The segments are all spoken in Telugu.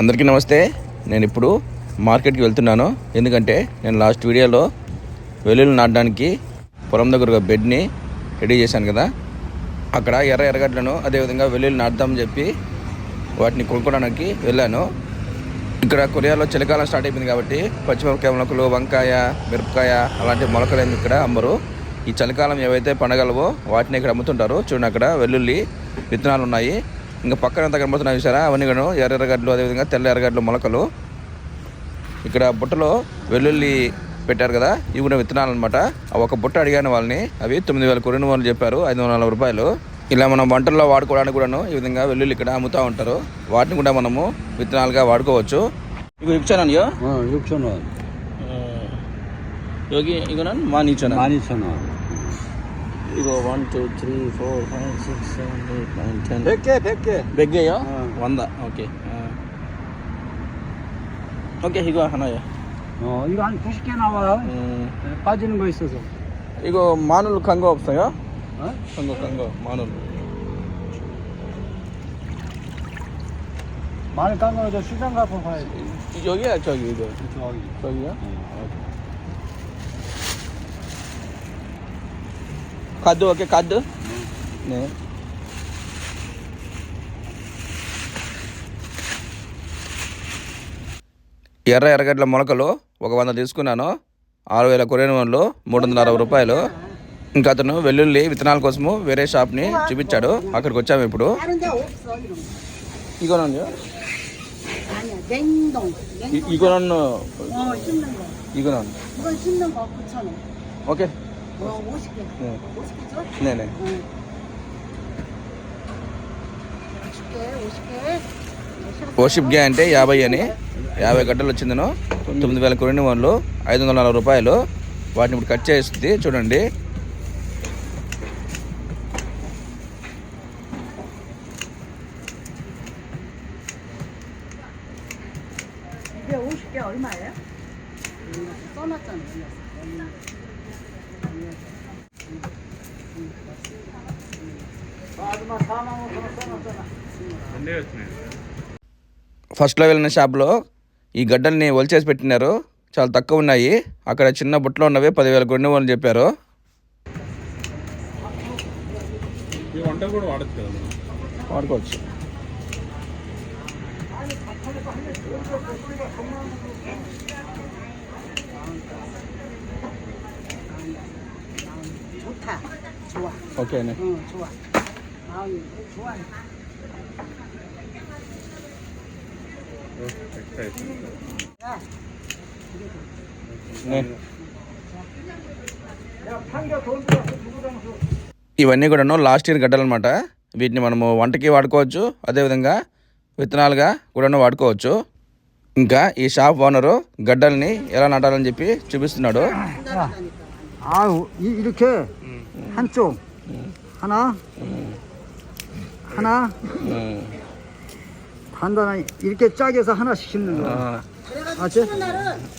అందరికీ నమస్తే. నేను ఇప్పుడు మార్కెట్కి వెళ్తున్నాను. ఎందుకంటే నేను లాస్ట్ వీడియోలో వెల్లుల్లి నాటడానికి పొలం దగ్గర బెడ్ని రెడీ చేశాను కదా. అక్కడ ఎర్ర ఎర్రగడ్డలను అదేవిధంగా వెల్లుల్లి నాటుదామని చెప్పి వాటిని కొనుక్కోవడానికి వెళ్ళాను. ఇక్కడ కొరియాలో చలికాలం స్టార్ట్ అయిపోయింది కాబట్టి పచ్చిమిరపకాయ మొలకలు వంకాయ మిరపకాయ అలాంటి మొలకలు ఏమి ఇక్కడ అమ్మరు. ఈ చలికాలం ఏవైతే పండగలవో వాటిని ఇక్కడ అమ్ముతుంటారు చూడండి అక్కడ వెల్లుల్లి విత్తనాలు ఉన్నాయి. ఇంకా పక్కన ఎంత కనబడుతున్నాయి చూసారా? అవన్నీ కూడా ఎర్ర ఎర్రగడ్డలు అదేవిధంగా తెల్ల ఎర్రగడ్డలు మొలకలు. ఇక్కడ బుట్టలో వెల్లుల్లి పెట్టారు కదా? ఇవి కూడా విత్తనాలు అనమాట ఒక బుట్ట అడిగాను వాళ్ళని. అవి తొమ్మిది వేలు రెండు వందలు చెప్పారు ఐదు వందల నలభై రూపాయలు. ఇలా మనం వంటల్లో వాడుకోవడానికి కూడాను ఈ విధంగా వెల్లుల్లి ఇక్కడ అమ్ముతూ ఉంటారు. వాటిని కూడా మనము విత్తనాలుగా వాడుకోవచ్చు. ఇక ఇచ్చానయ్యో ఇచ్చాను యోగి ఇక మానిచ్చాను మానిచ్చాను 이거는 12,000원. 12,000원. 이거 1, 2, 3, 4, 5, 6, 7, 8, 9, 10. 100개, 100개. 몇 개요? 어. 원다. 오케이. 어. 오케이 이거 하나요. 어, 이거 한 90개 나와요. 음, 네, 빠지는 거 있어서. 이거 마늘 간거 없어요? 어? 간거 간거 마늘. 마늘 깐 거는 저 시장 가서 봐야지. 여기야 저기 이거. 저기. 저기요? 어. 카드 오케이 카드. 네. ఎర్ర ఎర్రగడ్డల మొలకలు ఒక వంద తీసుకున్నాను ఆరు వేల కొరియన్ వన్లు మూడు వందల అరవై రూపాయలు ఇంకా అతను వెల్లుల్లి విత్తనాల కోసము వేరే షాప్ని చూపించాడు అక్కడికి వచ్చాము ఇప్పుడు 다른 데 없어 이런 거. 이거는요? 아니야 냉동 냉동 이, 이거는 어, 어 씹는 거 이거는 이건 씹는 거 9,000원 오케이 어 50개 네. 50개 줘? 네네 응 50개 50개 50గే అంటే యాభై అని యాభై గడ్డలు వచ్చిందను తొమ్మిది వేల కొరిన వన్లు ఐదు వందల నలభై రూపాయలు వాటిని ఇప్పుడు కట్ చేస్తుంది చూడండి ఫస్ట్లో వెళ్ళిన షాప్లో ఈ గడ్డల్ని ఒలిచేసి పెట్టినారు. చాలా తక్కువ ఉన్నాయి. అక్కడ చిన్న బుట్టలో ఉన్నవి పదివేల కొన్ని అని చెప్పారు. వాడుకోవచ్చు. 좋 ఇవన్నీ కూడాను లాస్ట్ ఇయర్ గడ్డలు అనమాట వీటిని మనము వంటకి వాడుకోవచ్చు అదేవిధంగా విత్తనాలుగా కూడాను వాడుకోవచ్చు. ఇంకా ఈ షాప్ ఓనరు గడ్డల్ని ఎలా నాటాలని చెప్పి చూపిస్తున్నాడు. 하나 하나 단단하게 이렇게 짜게 해서 하나씩 심는 거야. 알지?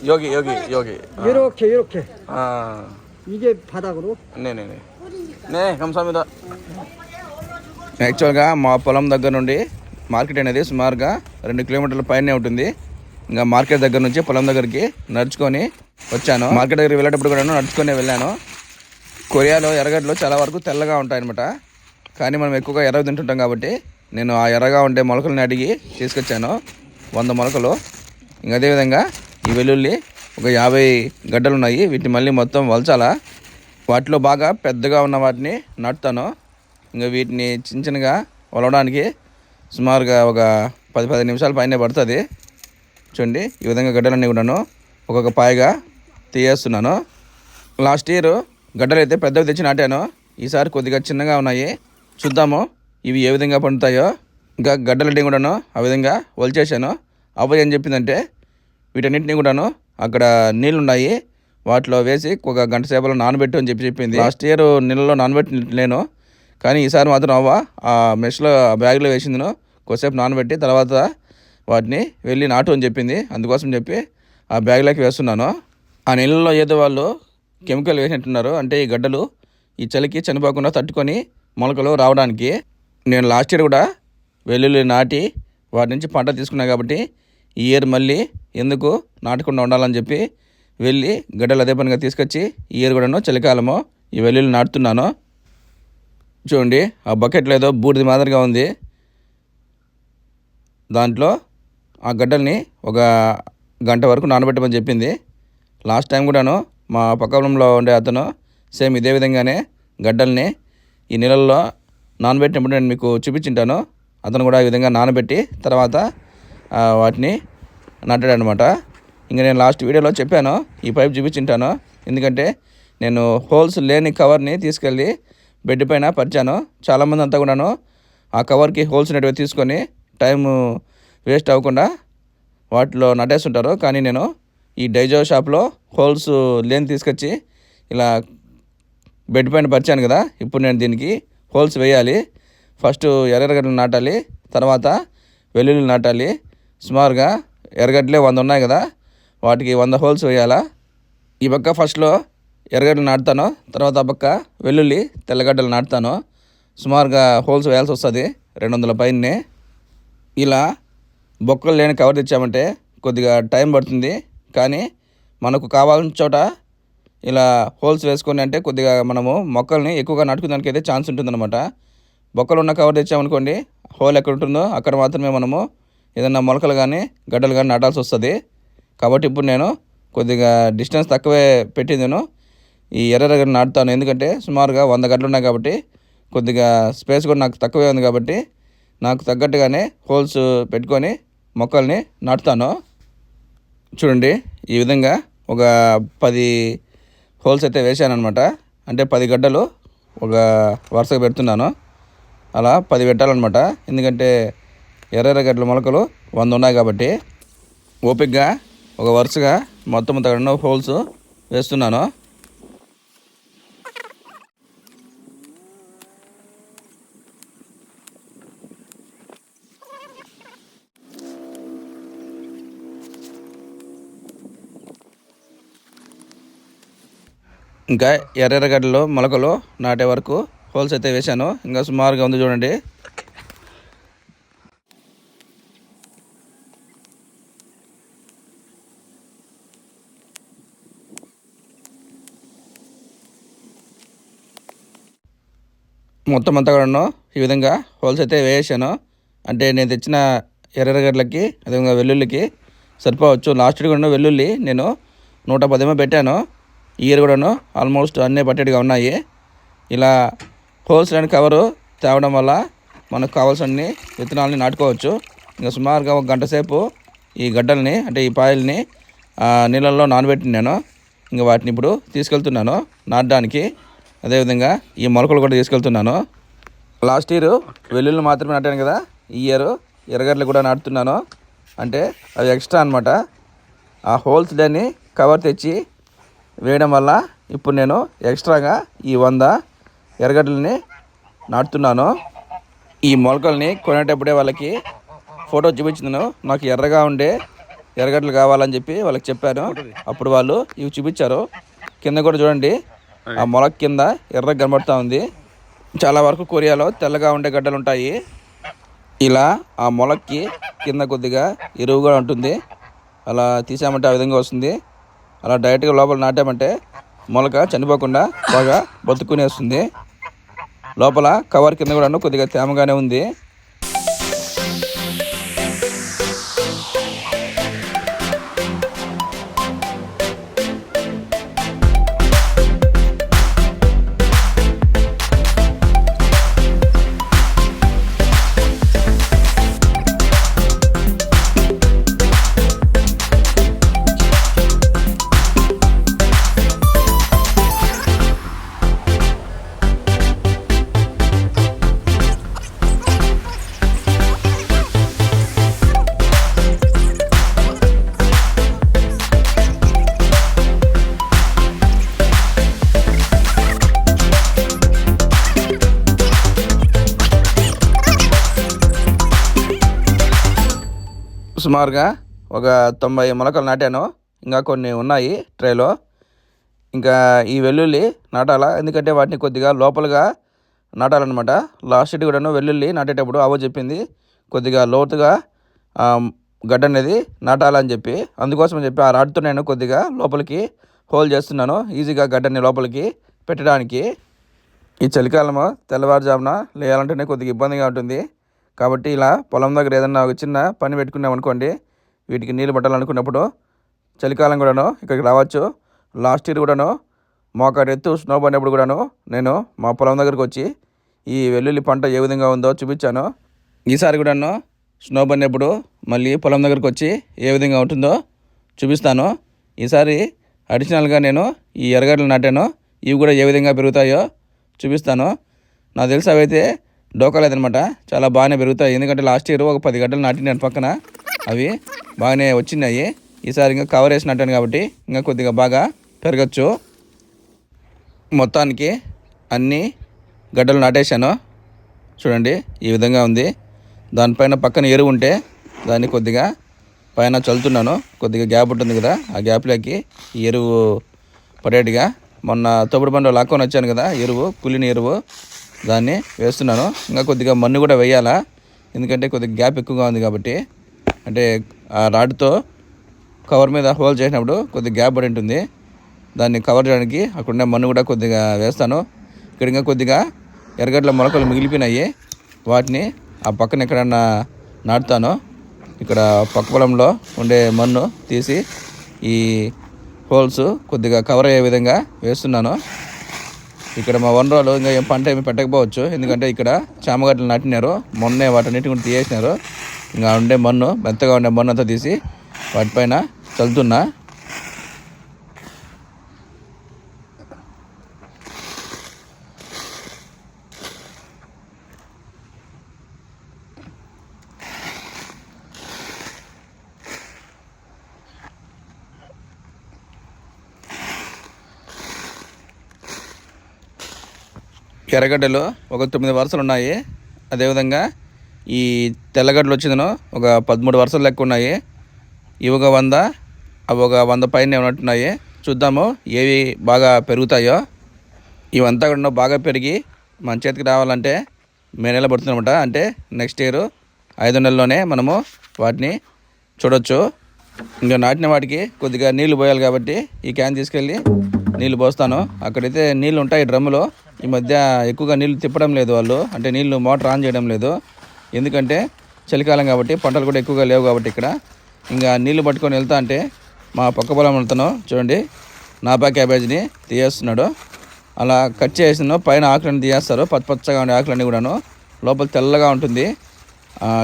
여기 여기 여기 이렇게 이렇게 아 이게 바닥으로 네네네 네 감사합니다 యాక్చువల్గా మా పొలం దగ్గర నుండి మార్కెట్ అనేది సుమారుగా రెండు కిలోమీటర్ల పైనే ఉంటుంది ఇంకా మార్కెట్ దగ్గర నుంచి పొలం దగ్గరికి నడుచుకొని వచ్చాను మార్కెట్ దగ్గరికి వెళ్ళేటప్పుడు కూడా నడుచుకొని వెళ్ళాను కొరియాలో ఎర్రగడ్డలు చాలా వరకు తెల్లగా ఉంటాయన్నమాట కానీ మనం ఎక్కువగా ఎర్ర తింటుంటాం కాబట్టి నేను ఆ ఎర్రగా ఉండే మొలకలను అడిగి తీసుకొచ్చాను. వంద మొలకలు. ఇంకా అదేవిధంగా ఈ వెల్లుల్లి ఒక యాభై గడ్డలు ఉన్నాయి వీటిని మళ్ళీ మొత్తం వలచాలా. వాటిలో బాగా పెద్దగా ఉన్న వాటిని నాటుతాను. ఇంకా వీటిని చిన్న చిన్నగా వలవడానికి సుమారుగా ఒక పది పది నిమిషాల పైనే పడుతుంది. చూడండి ఈ విధంగా గడ్డలన్నీ కూడాను ఒక్కొక్క పాయగా తీయేస్తున్నాను. లాస్ట్ ఇయర్ గడ్డలు అయితే పెద్దవి తెచ్చి నాటాను. ఈసారి కొద్దిగా చిన్నగా ఉన్నాయి. చూద్దాము. ఇవి ఏ విధంగా పండుతాయో. ఇంకా గడ్డలన్నీ కూడాను ఆ విధంగా వలిచేసాను అవ్వ ఏం చెప్పిందంటే వీటన్నిటిని కూడాను అక్కడ నీళ్ళు ఉన్నాయి వాటిలో వేసి ఒక గంట సేపలో నానబెట్టు అని చెప్పి చెప్పింది. లాస్ట్ ఇయర్ నీళ్ళలో నానబెట్టి లేను కానీ ఈసారి మాత్రం అవ్వ ఆ మెష్లో ఆ బ్యాగ్లో వేసిందిను. కొద్దిసేపు నానబెట్టి తర్వాత వాటిని వెళ్ళి నాటు అని చెప్పింది. అందుకోసం చెప్పి ఆ బ్యాగ్లోకి వేస్తున్నాను. ఆ నీళ్ళలో ఏదో వాళ్ళు కెమికల్ వేసినట్టున్నారు. అంటే ఈ గడ్డలు ఈ చలికి చనిపోకుండా తట్టుకొని మొలకలు రావడానికి నేను లాస్ట్ ఇయర్ కూడా వెల్లుల్లి నాటి వాటి నుంచి పంట తీసుకున్నాను కాబట్టి ఈ ఇయర్ మళ్ళీ ఎందుకు నాటకుండా ఉండాలని చెప్పి వెళ్ళి గడ్డలు అదే పనిగా తీసుకొచ్చి ఈ ఇయర్ కూడాను చలికాలము ఈ వెల్లుల్లి నాటుతున్నాను. చూడండి ఆ బకెట్లో ఏదో బూడిది మాదిరిగా ఉంది. దాంట్లో ఆ గడ్డల్ని ఒక గంట వరకు నానబెట్టమని చెప్పింది. లాస్ట్ టైం కూడాను మా పక్క పొలంలో ఉండే అతను సేమ్ ఇదే విధంగానే గడ్డల్ని ఈ నీళ్ళల్లో నానబెట్టినప్పుడు నేను మీకు చూపించింటాను అతను కూడా ఈ విధంగా నానబెట్టి తర్వాత వాటిని నాటాడు అనమాట ఇంకా నేను లాస్ట్ వీడియోలో చెప్పాను ఈ పైప్ చూపించింటాను. ఎందుకంటే నేను హోల్స్ లేని కవర్ని తీసుకెళ్ళి బెడ్ పైన పరిచాను. చాలామంది అంతా కూడాను ఆ కవర్కి హోల్స్ అనేటివి తీసుకొని టైం వేస్ట్ అవ్వకుండా వాటిలో నటేస్తుంటారు. కానీ నేను ఈ డైజో షాప్లో హోల్స్ లేని తీసుకొచ్చి ఇలా బెడ్ పైన పరిచాను కదా. ఇప్పుడు నేను దీనికి హోల్స్ వేయాలి. ఫస్ట్ ఎర్రగడ్డలు నాటాలి. తర్వాత వెల్లుల్లి నాటాలి. సుమారుగా ఎర్రగడ్డలే వంద ఉన్నాయి కదా. వాటికి వంద హోల్స్ వేయాలా. ఈ పక్క ఫస్ట్లో ఎర్రగడ్డలు నాటుతాను. తర్వాత ఆ పక్క వెల్లుల్లి తెల్లగడ్డలు నాటుతాను. సుమారుగా హోల్స్ వేయాల్సి వస్తుంది. రెండు వందల పైనే ఇలా బొక్కలు లేని కవర్ తెచ్చామంటే కొద్దిగా టైం పడుతుంది. కానీ మనకు కావాల్సిన చోట ఇలా హోల్స్ వేసుకొని అంటే కొద్దిగా మనము మొక్కల్ని ఎక్కువగా నాటుకునేదానికి అయితే ఛాన్స్ ఉంటుందన్నమాట. బొక్కలు ఉన్న కవర్ తెచ్చామనుకోండి హోల్ ఎక్కడ ఉంటుందో అక్కడ మాత్రమే మనము ఏదైనా మొలకలు కానీ గడ్డలు కానీ నాటాల్సి వస్తుంది. కాబట్టి ఇప్పుడు నేను కొద్దిగా డిస్టెన్స్ తక్కువే పెట్టిందను ఈ ఎర్ర నాటుతాను. ఎందుకంటే సుమారుగా వంద గడ్డలు ఉన్నాయి కాబట్టి కొద్దిగా స్పేస్ కూడా నాకు తక్కువే ఉంది కాబట్టి నాకు తగ్గట్టుగానే హోల్స్ పెట్టుకొని మొక్కల్ని నాటుతాను. చూడండి ఈ విధంగా ఒక పది హోల్స్ అయితే వేసాను అనమాట అంటే పది గడ్డలు ఒక వరుసగా పెడుతున్నాను. అలా పది పెట్టాలన్నమాట. ఎందుకంటే ఎర్ర ఎర్ర గడ్డల మొలకలు వంద ఉన్నాయి కాబట్టి ఓపిక్గా ఒక వరుసగా మొత్తం తగిన హోల్స్ వేస్తున్నాను. ఇంకా ఎర్రెర్రగడ్డలు మొలకలు నాటే వరకు హోల్స్ అయితే వేశాను. ఇంకా సుమారుగా ఉంది చూడండి. మొత్తం అంతా కూడాను ఈ విధంగా హోల్స్ అయితే వేసాను. అంటే నేను తెచ్చిన ఎర్రగడ్డలకి అదేవిధంగా వెల్లుల్లికి సరిపోవచ్చు. లాస్ట్ కూడా వెల్లుల్లి నేను నూట పదేమో పెట్టాను. ఇయర్ కూడాను ఆల్మోస్ట్ అన్నీ పట్టేట్టుగా ఉన్నాయి. ఇలా హోల్స్ అండ్ కవరు తేవడం వల్ల మనకు కావాల్సిన విత్తనాలని నాటుకోవచ్చు. ఇంకా సుమారుగా ఒక గంట సేపు ఈ గడ్డల్ని అంటే ఈ పాయల్ని ఆ, నీళ్ళల్లో నానబెట్టినాను ఇంకా వాటిని ఇప్పుడు తీసుకెళ్తున్నాను నాటడానికి. అదేవిధంగా ఈ మొలకలు కూడా తీసుకెళ్తున్నాను. లాస్ట్ ఇయర్ వెల్లుల్లి మాత్రమే నాటాను కదా. ఈ ఇయర్ ఎర్రగడ్డలు కూడా నాటుతున్నాను. అంటే అవి ఎక్స్ట్రా అనమాట ఆ హోల్స్ దాన్ని కవర్ తెచ్చి వేయడం వల్ల ఇప్పుడు నేను ఎక్స్ట్రాగా ఈ వంద ఎర్రగడ్డలని నాటుతున్నాను. ఈ మొలకల్ని కొనేటప్పుడే వాళ్ళకి ఫోటో చూపించిందను నాకు ఎర్రగా ఉండే ఎర్రగడ్డలు కావాలని చెప్పి వాళ్ళకి చెప్పాను. అప్పుడు వాళ్ళు ఇవి చూపించారు. కింద కూడా చూడండి. ఆ మొలక కింద ఎర్ర కనబడుతూ ఉంది. చాలా వరకు కొరియాలో తెల్లగా ఉండే గడ్డలు ఉంటాయి. ఇలా ఆ మొలక్కి కింద కొద్దిగా ఎరువుగా ఉంటుంది. అలా తీసామంటే ఆ విధంగా వస్తుంది. అలా డైరెక్ట్గా లోపల నాటామంటే మొలక చనిపోకుండా బాగా బతుకునేస్తుంది. లోపల కవర్ కింద కూడా కొద్దిగా తేమగానే ఉంది. సుమారుగా ఒక తొంభై మొలకలు నాటాను. ఇంకా కొన్ని ఉన్నాయి ట్రేలో. ఇంకా ఈ వెల్లుల్లి నాటాలా? ఎందుకంటే వాటిని కొద్దిగా లోపలగా నాటాలన్నమాట. లాస్ట్ ఇటు కూడాను వెల్లుల్లి నాటేటప్పుడు అవో చెప్పింది. కొద్దిగా లోతుగా గడ్డ అనేది నాటాలని చెప్పి. అందుకోసం చెప్పి ఆ రాడ్తో నేను కొద్దిగా లోపలికి హోల్ చేస్తున్నాను. ఈజీగా గడ్డని లోపలికి పెట్టడానికి. ఈ చలికాలము తెల్లవారుజామున లేయాలంటేనే కొద్దిగా ఇబ్బందిగా ఉంటుంది. కాబట్టి ఇలా పొలం దగ్గర ఏదన్నా ఒక చిన్న పని పెట్టుకున్నాం అనుకోండి వీటికి నీళ్ళు పట్టాలనుకున్నప్పుడు చలికాలం కూడాను ఇక్కడికి రావచ్చు. లాస్ట్ ఇయర్ కూడాను మాకు ఎత్తు స్నో పడినప్పుడు కూడాను నేను మా పొలం దగ్గరకు వచ్చి ఈ వెల్లుల్లి పంట ఏ విధంగా ఉందో చూపించాను. ఈసారి కూడాను స్నో పడినప్పుడు మళ్ళీ పొలం దగ్గరకు వచ్చి ఏ విధంగా ఉంటుందో చూపిస్తాను. ఈసారి అడిషనల్గా నేను ఈ ఎర్రగడ్డలు నాటాను. ఇవి కూడా ఏ విధంగా పెరుగుతాయో చూపిస్తాను. నాకు తెలిసి అవైతే డోకాలేదనమాట చాలా బాగానే పెరుగుతాయి. ఎందుకంటే లాస్ట్ ఇయర్ ఒక పది గడ్డలు నాటినాను పక్కన. అవి బాగానే వచ్చినాయి ఈసారి ఇంకా కవర్ వేసి నాటాను కాబట్టి ఇంకా కొద్దిగా బాగా పెరగచ్చు. మొత్తానికి అన్ని గడ్డలు నాటేశాను. చూడండి ఈ విధంగా ఉంది. దానిపైన పక్కన ఎరువు ఉంటే దాన్ని కొద్దిగా పైన చల్లుతున్నాను. కొద్దిగా గ్యాప్ ఉంటుంది కదా ఆ గ్యాప్లోకి ఈ ఎరువు పడేట్టుగా. మొన్న తొప్పుడు బండి లాక్కొని వచ్చాను కదా ఎరువు కులిన ఎరువు. దాన్ని వేస్తున్నాను. ఇంకా కొద్దిగా మన్ను కూడా వేయాలా? ఎందుకంటే కొద్దిగా గ్యాప్ ఎక్కువగా ఉంది కాబట్టి. అంటే ఆ రాడ్తో కవర్ మీద హోల్ చేసినప్పుడు కొద్దిగా గ్యాప్ పడి ఉంటుంది. దాన్ని కవర్ చేయడానికి అక్కడున్న మన్ను కూడా కొద్దిగా వేస్తాను. ఇక్కడ ఇంకా కొద్దిగా ఎర్రగడ్డల మొలకలు మిగిలిపోయినాయి. వాటిని ఆ పక్కన ఎక్కడన్నా నాటుతాను. ఇక్కడ పక్క పొలంలో ఉండే మన్ను తీసి ఈ హోల్స్ కొద్దిగా కవర్ అయ్యే విధంగా వేస్తున్నాను. ఇక్కడ మా వనరాలు ఇంకా ఏం పంట ఏమి పెట్టకపోవచ్చు. ఎందుకంటే ఇక్కడ చామగడ్డలు నాటినారు. మొన్నే వాటన్నిటి కూడా తీసేసినారు ఇంకా ఉండే మన్ను మెత్తగా ఉండే మన్ను అంతా తీసి వాటిపైన చల్లుతున్నా. ఎర్రగడ్డలు ఒక తొమ్మిది వరుసలు ఉన్నాయి. అదేవిధంగా ఈ తెల్లగడ్డలు వచ్చిందను ఒక పదమూడు వరుసలు లెక్క ఉన్నాయి. ఇవి ఒక వంద అవి ఒక వంద పైన ఉన్నట్టున్నాయి చూద్దాము ఏవి బాగా పెరుగుతాయో. ఇవంతా కూడా బాగా పెరిగి మన చేతికి రావాలంటే మే నెల పడుతుందన్నమాట. అంటే నెక్స్ట్ ఇయర్ ఐదు నెలల్లోనే మనము వాటిని చూడొచ్చు. ఇంకా నాటిన వాటికి కొద్దిగా నీళ్ళు పోయాలి కాబట్టి ఈ క్యాన్ తీసుకెళ్ళి నీళ్ళు పోస్తాను. అక్కడైతే నీళ్ళు ఉంటాయి డ్రమ్ములో. ఈ మధ్య ఎక్కువగా నీళ్ళు తిప్పడం లేదు వాళ్ళు. అంటే నీళ్ళు మోటార్ ఆన్ చేయడం లేదు. ఎందుకంటే చలికాలం కాబట్టి పంటలు కూడా ఎక్కువగా లేవు కాబట్టి ఇక్కడ. ఇంకా నీళ్ళు పట్టుకొని వెళ్తా అంటే మా పక్క పొలం వెళ్తాను చూడండి నాపా క్యాబేజ్ని తీయేస్తున్నాడు. అలా కట్ చేసిన పైన ఆకులన్నీ తీయేస్తారు. పచ్చ పచ్చగా ఉండే ఆకులన్నీ కూడాను. లోపల తెల్లగా ఉంటుంది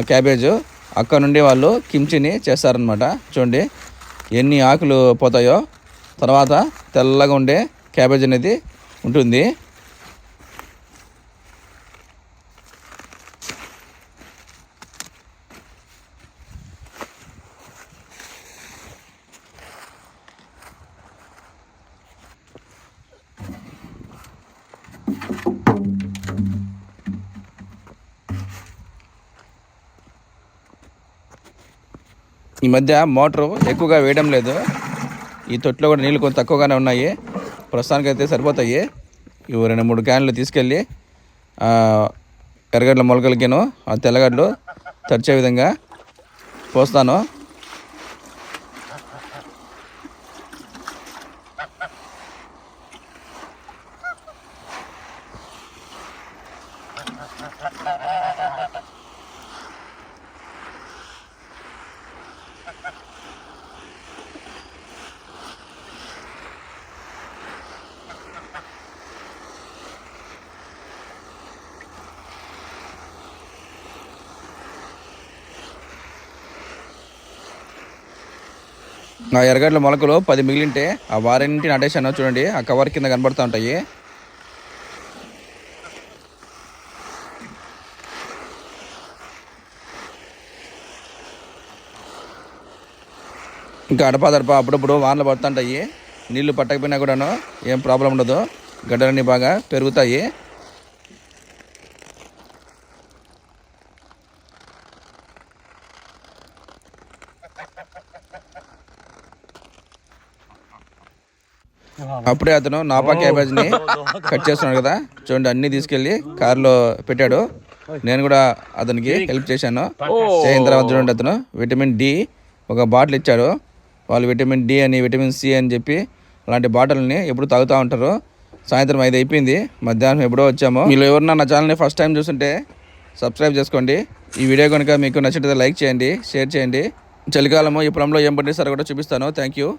క్యాబేజ్. అక్కడ నుండి వాళ్ళు కిమ్చిని చేస్తారనమాట చూడండి ఎన్ని ఆకులు పోతాయో. తర్వాత తెల్లగా ఉండే క్యాబేజ్ అనేది ఉంటుంది. ఈ మధ్య మోటారు ఎక్కువగా వేయడం లేదు. ఈ తొట్టులో కూడా నీళ్ళు కొంచెం తక్కువగానే ఉన్నాయి. ప్రస్తుతానికైతే సరిపోతాయి. ఇవి రెండు మూడు క్యాన్లు తీసుకెళ్ళి ఎర్రగడ్డల మొలకలకిను ఆ తెల్లగడ్డలు తడిచే విధంగా పోస్తాను. నా ఎర్రగడ్డల మొలకలు పది మిగిలింటే ఆ వారింటి నాటేశాను చూడండి ఆ కవర్ కింద కనబడుతూ ఉంటాయి. ఇంకా అడపాదడప అప్పుడప్పుడు వానలు పడుతుంటాయి నీళ్ళు పట్టకపోయినా కూడాను ఏం ప్రాబ్లం ఉండదు. గడ్డలన్నీ బాగా పెరుగుతాయి. అప్పుడే అతను నాపా క్యాబేజ్ని కట్ చేస్తున్నాడు కదా. చూడండి అన్నీ తీసుకెళ్ళి కారులో పెట్టాడు. నేను కూడా అతనికి హెల్ప్ చేశాను. చేయిన తర్వాత చూడండి అతను. విటమిన్ డి ఒక బాటిల్ ఇచ్చాడు. వాళ్ళు విటమిన్ డి అని విటమిన్ సి అని చెప్పి అలాంటి బాటిల్ని ఎప్పుడు తాగుతూ ఉంటారు. సాయంత్రం ఐదు అయిపోయింది. మధ్యాహ్నం ఎప్పుడో వచ్చాము. మీరు ఎవరన్నా నా ఛానల్ని ఫస్ట్ టైం చూస్తుంటే సబ్స్క్రైబ్ చేసుకోండి. ఈ వీడియో కనుక మీకు నచ్చినట్లయితే లైక్ చేయండి షేర్ చేయండి. చలికాలము ఈ పొలంలో ఏం పండిస్తారో కూడా చూపిస్తాను. Thank you.